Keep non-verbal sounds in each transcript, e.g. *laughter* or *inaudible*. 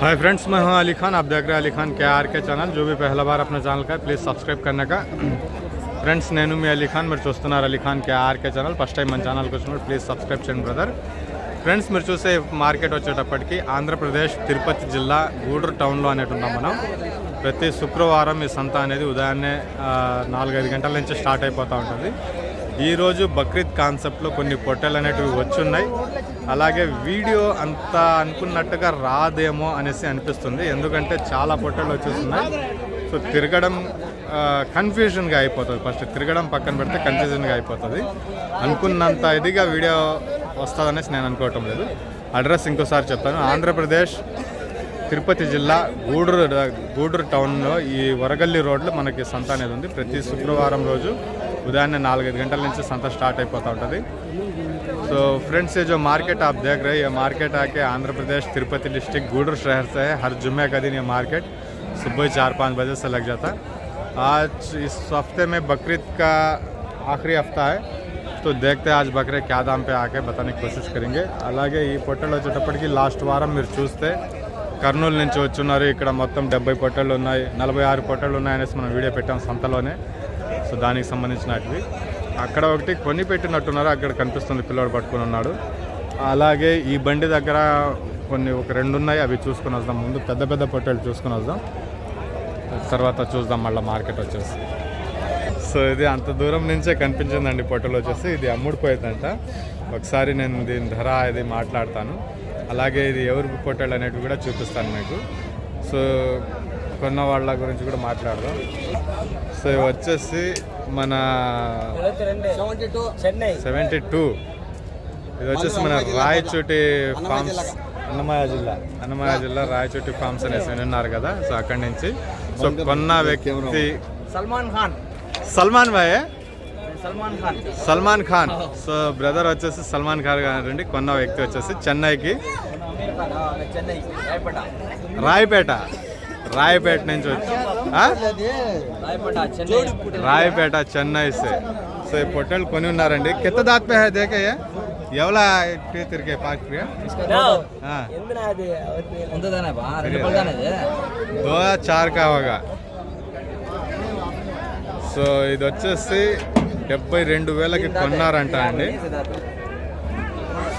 Hi friends मैं हूं अली खान आप देख रहे हैं अली खान के आर के ఛానల్ जो भी पहला बार अपना ఛానల్ का ప్లీజ్ సబ్స్క్రైబ్ करने का ఫ్రెండ్స్ నేను మీ అలీ ఖాన్ మీరు చూస్తున్నారు Ali Khan K RK channel first time మన ఛానల్కి వచ్చినప్పుడు ప్లీజ్ సబ్స్క్రైబ్ చేయండి బ్రదర్ ఫ్రెండ్స్ మీరు చూసే మార్కెట్ వచ్చేటప్పటికి ఆంధ్రప్రదేశ్ తిరుపతి జిల్లా గూడూరు టౌన్లో అనేటి ఉన్నాం మనం ప్రతి శుక్రవారం ఈ సంత అనేది ఉదయాన్నే ఆ, నాలుగైదు గంటల నుంచి స్టార్ట్ అయిపోతూ ఉంటుంది ఈరోజు బక్రీద్ కాన్సెప్ట్లో కొన్ని పొట్టెలు అనేటివి వచ్చున్నాయి. అలాగే వీడియో అంత అనుకున్నట్టుగా రాదేమో అనేసి అనిపిస్తుంది. ఎందుకంటే చాలా పొట్టెలు వచ్చేస్తున్నాయి. సో తిరగడం కన్ఫ్యూజన్గా అయిపోతుంది. ఫస్ట్ తిరగడం పక్కన పెడితే కన్ఫ్యూజన్గా అయిపోతుంది. అనుకున్నంత ఇదిగా వీడియో వస్తుందనేసి నేను అనుకోవటం లేదు. అడ్రస్ ఇంకోసారి చెప్తాను. ఆంధ్రప్రదేశ్ తిరుపతి జిల్లా గూడూరు గూడూరు టౌన్లో ఈ వరగల్లి రోడ్లో మనకి సంత అనేది ఉంది. ప్రతి శుక్రవారం రోజు ఉదయాన్నే నాలుగైదు గంటల నుంచి సంత స్టార్ట్ అయిపోతూ ఉంటుంది तो फ्रेंड्स ये जो मार्केट आप देख रहे हैं ये मार्केट आके आंध्र प्रदेश तिरुपति डिस्ट्रिक्ट गूडूर शहर से है हर जुम्मे का दिन ये मार्केट सुबह चार पाँच बजे से लग जाता है आज इस हफ्ते में बकरीद का आखिरी हफ्ता है तो देखते हैं आज बकरे क्या दाम पे आके बताने की कोशिश करेंगे అలాగే ఈ పొట్టలు వచ్చేటప్పటికి లాస్ట్ వారం మీరు చూస్తే కర్నూలు నుంచి వచ్చున్నారు ఇక్కడ మొత్తం డెబ్బై పొట్టలు ఉన్నాయి నలభై ఆరు పొట్టలు ఉన్నాయనేసి మనం వీడియో పెట్టాం సంతలోనే సో దానికి సంబంధించినటివి. అక్కడ ఒకటి కొని పెట్టినట్టున్నారు అక్కడ కనిపిస్తుంది పిల్లోడు పట్టుకొని ఉన్నాడు. అలాగే ఈ బండి దగ్గర కొన్ని ఒక రెండు ఉన్నాయి అవి చూసుకొని వద్దాం. ముందు పెద్ద పెద్ద పొట్టేలు చూసుకుని వద్దాం. తర్వాత చూద్దాం మళ్ళీ మార్కెట్ వచ్చేసి. సో ఇది అంత దూరం నుంచే కనిపించిందండి పొట్టలు వచ్చేసి. ఇది అమ్ముడిపోయిందంట. ఒకసారి నేను దీని ధర ఇది మాట్లాడతాను. అలాగే ఇది ఎవరి పొట్టలు అనేటివి కూడా చూపిస్తాను మీకు. సో కొన్న వాళ్ళ గురించి కూడా మాట్లాడదాం. సో ఇవి వచ్చేసి మన చెన్నై సెవెంటీ టూ. ఇది వచ్చేసి మన రాయచోటి ఫార్మ్స్ అన్నమయ్య జిల్లా. అన్నమయ్య జిల్లా రాయచోటి ఫార్మ్స్ అనేసి విన్నారు కదా సో అక్కడి నుంచి. సో కొన్న వ్యక్తి సల్మాన్ ఖాన్. సల్మాన్ భాయ్? సల్మాన్ ఖాన్. సల్మాన్ ఖాన్. సో బ్రదర్ వచ్చేసి సల్మాన్ ఖాన్ గారండి. కొన్న వ్యక్తి వచ్చేసి చెన్నైకి. చెన్నై రాయపేట. రాయపేట నుంచి వచ్చి రాయపేట చెన్నై సే. సో ఈ పొట్టలు కొని ఉన్నారండి. కిత్త దాత్ దేకయ్య హై ఎవలా తిరిగే పాక్ దో చార్ సో ఇది వచ్చేసి డెబ్బై రెండు వేలకి కొన్నారంట అండి.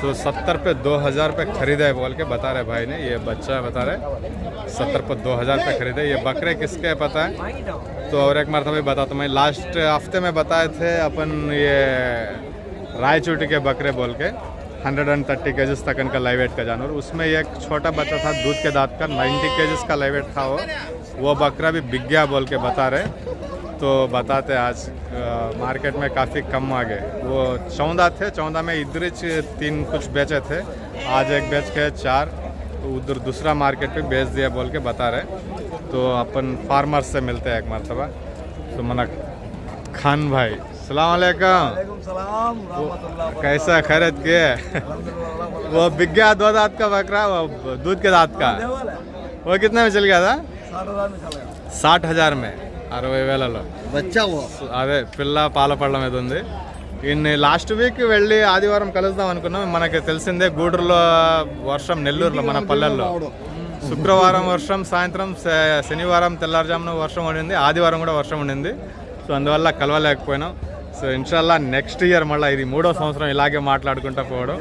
సో सत्तर पे दो हज़ार पे खरीदा है बोल के बता रहे भाई ने, ये बच्चा बता रहे। सत्तर पे दो हज़ार पे खरीदे ये बकरे किसके हैं पता है? तो और एक मरतबा भी बताता हूँ मैं लास्ट हफ़्ते में बताए थे अपन ये रायचोटी के बकरे बोल के हंड्रेड एंड थर्टी के तक इनका लाइव वेट का जानवर। उसमें एक छोटा बच्चा था दूध के दांत का नाइन्टी के का लाइव वेट था वो। वो बकरा भी बिक गया बोल के बता रहे। तो बताते आज मार्केट में काफ़ी कम आ गए। वो चौदह थे चौदह में इधर ही तीन कुछ बेचे थे। आज एक बेच के चार तो उधर दूसरा मार्केट पे बेच दिया बोल के बता रहे। तो अपन फार्मर से मिलते हैं एक मरतबा। तो मना खान भाई सलामकुम कैसा खरीद के वो बिक गया दो दांत का बकरा वो दूध के दांत का। वो कितने में चल गया था? साठ हज़ार में। అరవై వేలలో. బచ్చా ఓ అదే పిల్ల పాల పళ్ళ మీద ఉంది. ఇన్ని లాస్ట్ వీక్ వెళ్ళి ఆదివారం కలుద్దాం అనుకున్నాం. మనకి తెలిసిందే గూడూరులో వర్షం నెల్లూరులో మన పల్లెల్లో. శుక్రవారం వర్షం సాయంత్రం శనివారం తెల్లారుజామున వర్షం ఉండింది ఆదివారం కూడా వర్షం ఉండింది సో అందువల్ల కలవలేకపోయినాం. సో ఇన్షాల్లా నెక్స్ట్ ఇయర్ మళ్ళీ ఇది మూడో సంవత్సరం ఇలాగే మాట్లాడుకుంటా పోవడం.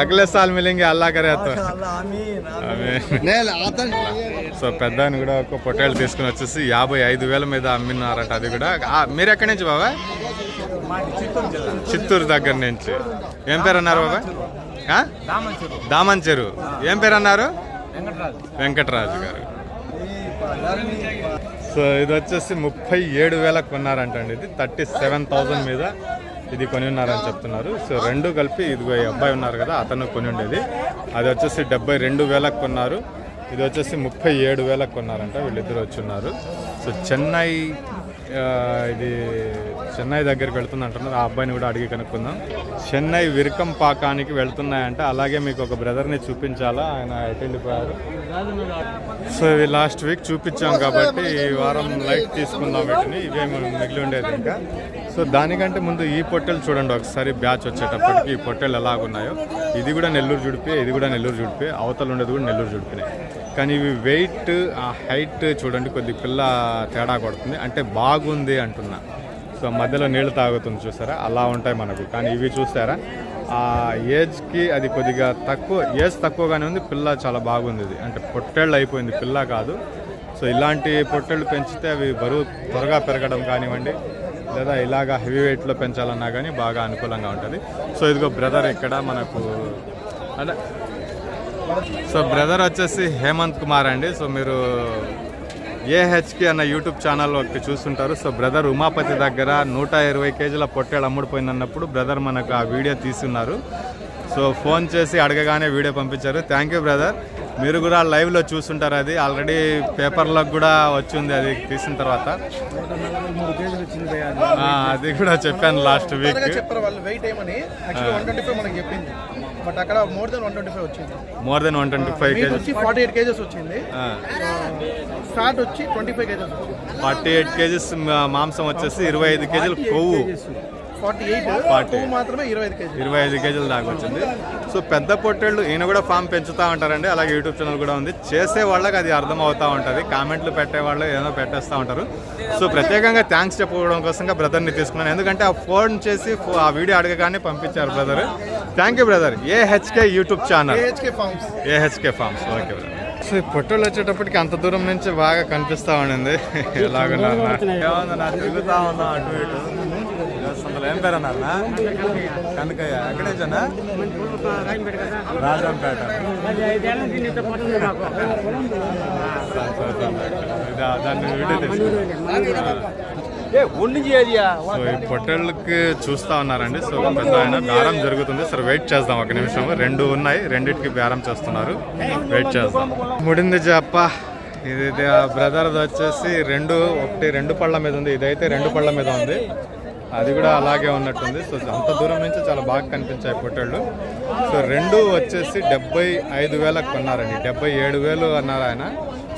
అగలే సాల్ మిలింగి అల్లా కరేతో సో పెద్ద కూడా ఒక పొట్టేలు తీసుకుని వచ్చేసి యాభై ఐదు వేల మీద అమ్మినారట అది కూడా. మీరు ఎక్కడి నుంచి బాబా? చిత్తూరు దగ్గర నుంచి. ఏం పేరు అన్నారు బాబా? దామన్ చెరు ఏం పేరు అన్నారు వెంకటరాజు గారు. సో ఇది వచ్చేసి ముప్పై ఏడు వేలకు కొన్నారంటండి. ఇది థర్టీ సెవెన్ థౌజండ్ మీద ఇది కొని ఉన్నారని చెప్తున్నారు. సో రెండు కలిపి ఇదిగో అబ్బాయి ఉన్నారు కదా అతను కొని ఉండేది అది వచ్చేసి డెబ్బై రెండు వేలకు కొన్నారు. ఇది వచ్చేసి ముప్పై ఏడు వేలకు కొన్నారంట వీళ్ళిద్దరు వచ్చి ఉన్నారు. సో చెన్నై ఆ, ఇది చెన్నై దగ్గరికి వెళ్తుంది అంటున్నారు ఆ అబ్బాయిని కూడా అడిగి కనుక్కుందాం. చెన్నై విరకం పాకానికి వెళ్తున్నాయంట. అలాగే మీకు ఒక బ్రదర్ని చూపించాలా? ఆయన ఎటు వెళ్ళిపోయారు సో ఇవి లాస్ట్ వీక్ చూపించాం కాబట్టి ఈ వారం లైట్ తీసుకుందాం వీటిని. ఇవే మిగిలి ఉండేది ఇంకా. సో దానికంటే ముందు ఈ పొట్టెలు చూడండి ఒకసారి. బ్యాచ్ వచ్చేటప్పటికి ఈ పొట్టెలు ఎలాగున్నాయో. ఇది కూడా నెల్లూరు జుడిపి ఇది కూడా నెల్లూరు జుడిపి. అవతల ఉండేది కూడా నెల్లూరు జుడిపినాయి కానీ ఇవి వెయిట్ ఆ హైట్ చూడండి. కొద్ది పిల్ల తేడా కొడుతుంది. అంటే బాగుంది అంటున్నా. సో మధ్యలో నీళ్ళు తాగుతుంది చూసారా? అలా ఉంటాయి మనకు. కానీ ఇవి చూసారా? ఆ ఏజ్కి అది కొద్దిగా తక్కువ ఏజ్ తక్కువగానే ఉంది పిల్ల చాలా బాగుంది ఇది. అంటే పొట్టేళ్ళు అయిపోయింది పిల్ల కాదు. సో ఇలాంటి పొట్టేళ్ళు పెంచితే అవి బరువు త్వరగా పెరగడం కానివ్వండి లేదా ఇలాగా హెవీ వెయిట్లో పెంచాలన్నా కానీ బాగా అనుకూలంగా ఉంటుంది. సో ఇదిగో బ్రదర్ ఇక్కడ మనకు అంటే సో బ్రదర్ వచ్చేసి హేమంత్ కుమార్ అండి. సో మీరు ఏహెచ్కి అన్న యూట్యూబ్ ఛానల్ ఒకటి చూస్తుంటారు. సో బ్రదర్ ఉమాపతి దగ్గర నూట ఇరవై కేజీల పొట్టేలు అమ్ముడుపోయిందన్నప్పుడు బ్రదర్ మనకు ఆ వీడియో తీసున్నారు సో ఫోన్ చేసి అడగగానే వీడియో పంపించారు. Thank you brother. మీరు కూడా లైవ్లో చూస్తుంటారు అది. ఆల్రెడీ పేపర్లకు కూడా వచ్చింది అది తీసిన తర్వాత. అది కూడా చెప్పాను లాస్ట్ వీక్. బట్ అక్కడ more than one twenty five వచ్చింది. More than one twenty five kgs. వచ్చి ఫార్టీ ఎయిట్ కేజెస్ వచ్చింది. ఫ్యాట్ వచ్చి twenty five kgs forty eight kgs మాంసం వచ్చేసి ఇరవై ఐదు కేజీలు కొవ్వు. Forty eight. 40. మాత్రమే ఇరవై ఐదు కేజీ ఇరవై ఐదు కేజీలు దాకా వచ్చింది. సో పెద్ద పొట్టేళ్ళు ఈయన కూడా ఫామ్ పెంచుతూ ఉంటారండి. అలాగే యూట్యూబ్ ఛానల్ కూడా ఉంది. చేసే వాళ్ళకి అది అర్థం అవుతూ ఉంటుంది. కామెంట్లు పెట్టే వాళ్ళు ఏదో పెట్టేస్తూ ఉంటారు. సో ప్రత్యేకంగా థ్యాంక్స్ చెప్పుకోవడం కోసంగా బ్రదర్ని తీసుకున్నాను. ఎందుకంటే ఆ ఫోన్ చేసి ఫో- ఆ వీడియో అడగగానే పంపించారు brother. Thank you brother AHK YouTube channel. AHK farms AHK farms okay brother so ఈ పొట్టోళ్ళు వచ్చేటప్పటికి అంత దూరం నుంచి బాగా కనిపిస్తా ఉండింది. *laughs* ఎలాగున్నా తిరుగుతా ఉన్నా అటు ఇటు. ఏం పేరు అన్నా కనకయ్య. ఎక్కడి నుంచి రాజంపేట దాన్ని వీడియో సో ఈ పొట్టేళ్ళకి చూస్తా ఉన్నారండి. సో పెద్ద ఆయన బేరం జరుగుతుంది. సరే వెయిట్ చేద్దాం ఒక నిమిషం. రెండు ఉన్నాయి. రెండింటికి బేరం చేస్తున్నారు. వెయిట్ చేద్దాం. ముడింది చెప్ప ఇది బ్రదర్ వచ్చేసి రెండు ఒకటి రెండు పళ్ళ మీద ఉంది. ఇదైతే రెండు పళ్ళ మీద ఉంది. అది కూడా అలాగే ఉన్నట్టుంది. సో అంత దూరం నుంచి చాలా బాగా కనిపించాయి పొట్టేళ్ళు సో రెండు వచ్చేసి డెబ్బై ఐదు వేలకు కొన్నారండి. డెబ్బై ఏడు వేలు అన్నారు ఆయన.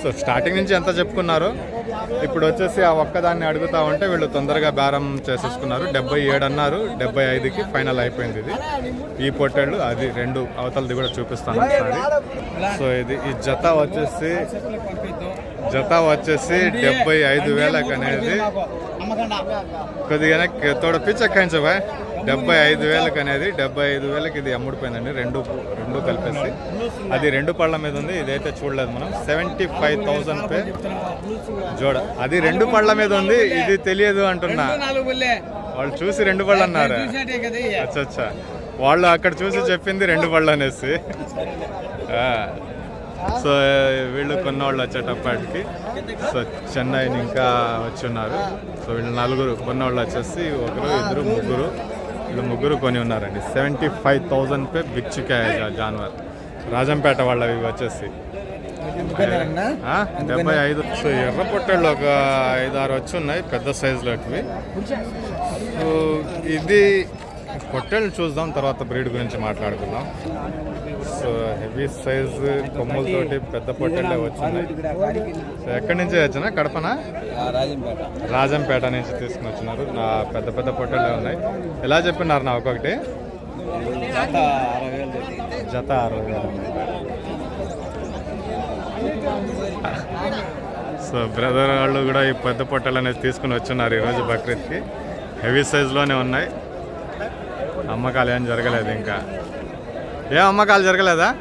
సో స్టార్టింగ్ నుంచి ఎంత చెప్పుకున్నారు? ఇప్పుడు వచ్చేసి ఆ ఒక్కదాన్ని అడుగుతా ఉంటే వీళ్ళు తొందరగా బేరం చేసేసుకున్నారు. డెబ్బై ఏడు అన్నారు. డెబ్బై ఐదుకి ఫైనల్ అయిపోయింది ఇది. ఈ పొట్టేళ్ళు అది రెండు అవతలది కూడా చూపిస్తాను ఒకసారి. సో ఇది ఈ జత వచ్చేసి జత వచ్చేసి డెబ్బై ఐదు వేలకు అనేది కొద్దిగా తోడ పిచ్చక్కాయించు బాయ్. డెబ్బై ఐదు వేలకు అనేది డెబ్బై ఐదు వేలకి ఇది అమ్ముడిపోయిందండి రెండు రెండు కలిపేసి. అది రెండు పళ్ళ మీద ఉంది ఇదైతే చూడలేదు మనం. సెవెంటీ ఫైవ్ థౌసండ్ పే జోడ. అది రెండు పళ్ళ మీద ఉంది ఇది తెలియదు అంటున్నా. వాళ్ళు చూసి రెండు పళ్ళు అన్నారు. అచ్చా అచ్చా వాళ్ళు అక్కడ చూసి చెప్పింది రెండు పళ్ళు అనేసి. సో వీళ్ళు కొన్నవాళ్ళు వచ్చేటప్పటికి సో చెన్నై ఇంకా వచ్చి ఉన్నారు సో వీళ్ళు నలుగురు కొన్నవాళ్ళు వచ్చేసి ఒకరు ఇద్దరు ముగ్గురు వీళ్ళు ముగ్గురు కొని ఉన్నారండి. సెవెంటీ ఫైవ్ థౌజండ్ పే బిచ్చుకాయ జాన్వర్. రాజంపేట వాళ్ళవి ఇవి వచ్చేసి? డెబ్బై ఐదు. సో ఎర్ర పొట్టేళ్ళు ఒక ఐదు ఆరు వచ్చి ఉన్నాయి పెద్ద సైజులోటివి. సో ఇది పొట్టెలు చూద్దాం తర్వాత బ్రీడ్ గురించి మాట్లాడుకుందాం. సో హెవీ సైజ్ కొమ్ములతోటి పెద్ద పొట్టెళ్ళే వచ్చింది. సో ఎక్కడి నుంచి వచ్చినా కడపనా? రాజంపేట నుంచి తీసుకుని వచ్చినారు. నా పెద్ద పెద్ద పొట్టెళ్ళే ఉన్నాయి. ఎలా చెప్పినారు నా ఒక్కొక్కటి జత అరవై సో బ్రదర్ వాళ్ళు కూడా ఈ పెద్ద పొట్టలు అనేది తీసుకుని వచ్చున్నారు ఈరోజు బక్రీద్కి. హెవీ సైజులోనే ఉన్నాయి. అమ్మకాలు ఏం జరగలేదు ఇంకా. ఏం అమ్మకాలు జరగలేదా?